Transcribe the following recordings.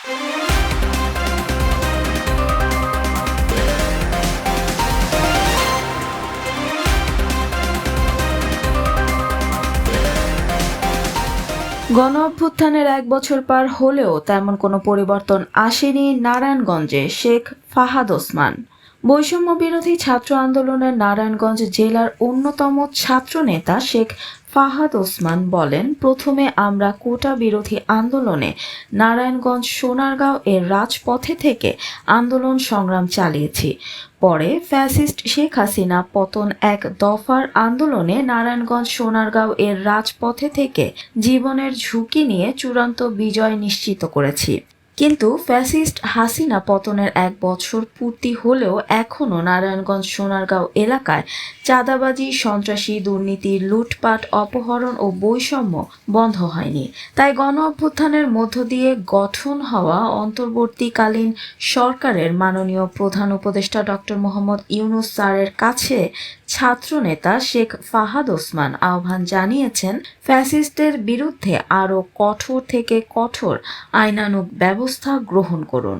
গণ অভ্যুত্থানের এক বছর পার হলেও তেমন কোনো পরিবর্তন আসেনি নারায়ণগঞ্জে শেখ ফাহাদ ওসমান। বৈষম্য বিরোধী ছাত্র আন্দোলনের নারায়ণগঞ্জ জেলার অন্যতম ছাত্র নেতা শেখ ফাহাদ ওসমান বলেন, প্রথমে আমরা কোটা বিরোধী আন্দোলনে নারায়ণগঞ্জ সোনারগাঁও এর রাজপথে থেকে আন্দোলন সংগ্রাম চালিয়েছি। পরে ফ্যাসিস্ট শেখ হাসিনা পতন এক দফার আন্দোলনে নারায়ণগঞ্জ সোনারগাঁও এর রাজপথে থেকে জীবনের ঝুঁকি নিয়ে চূড়ান্ত বিজয় নিশ্চিত করেছি। কিন্তু ফ্যাসিস্ট হাসিনা পতনের এক বছর পূর্তি হলেও এখনও নারায়ণগঞ্জ, সোনারগাঁও এলাকায় চাঁদাবাজি, সন্ত্রাসী, দুর্নীতি, লুটপাট, অপহরণ ও বৈষম্য বন্ধ হয়নি। তাই গণ অভ্যুত্থানের মধ্য দিয়ে গঠন হওয়া অন্তর্বর্তীকালীন সরকারের মাননীয় প্রধান উপদেষ্টা ডক্টর মোহাম্মদ ইউনুস স্যারের কাছে ছাত্রনেতা শেখ ফাহাদ ওসমান আহ্বান জানিয়েছেন, ফ্যাসিস্টের বিরুদ্ধে আরও কঠোর থেকে কঠোর আইনানুগ ব্যবস্থা গ্রহণ করুন।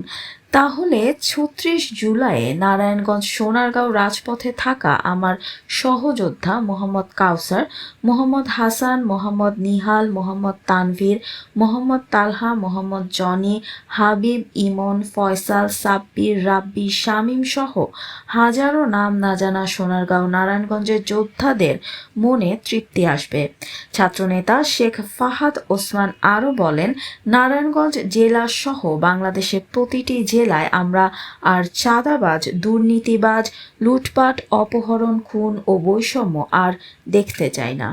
তাহলে ছত্রিশ জুলাইয়ে নারায়ণগঞ্জ সোনারগাঁও রাজপথে থাকা আমার সহযোদ্ধা মোহাম্মদ কাউসার, মোহাম্মদ হাসান, মোহাম্মদ নিহাল, মোহাম্মদ তানভীর, মোহাম্মদ তালহা, মোহাম্মদ জনি, হাবিব, ইমন, ফয়সাল, সাব্বির, রাব্বি, শামীম সহ হাজারো নাম না জানা সোনারগাঁও নারায়ণগঞ্জের যোদ্ধাদের মনে তৃপ্তি আসবে। ছাত্রনেতা শেখ ফাহাদ ওসমান আরও বলেন, নারায়ণগঞ্জ জেলা সহ বাংলাদেশের প্রতিটি জেলায় আমরা আর চাঁদাবাজ দুর্নীতিবাজ লুটপাট অপহরণ খুন ও বৈষম্য আর দেখতে চাই না।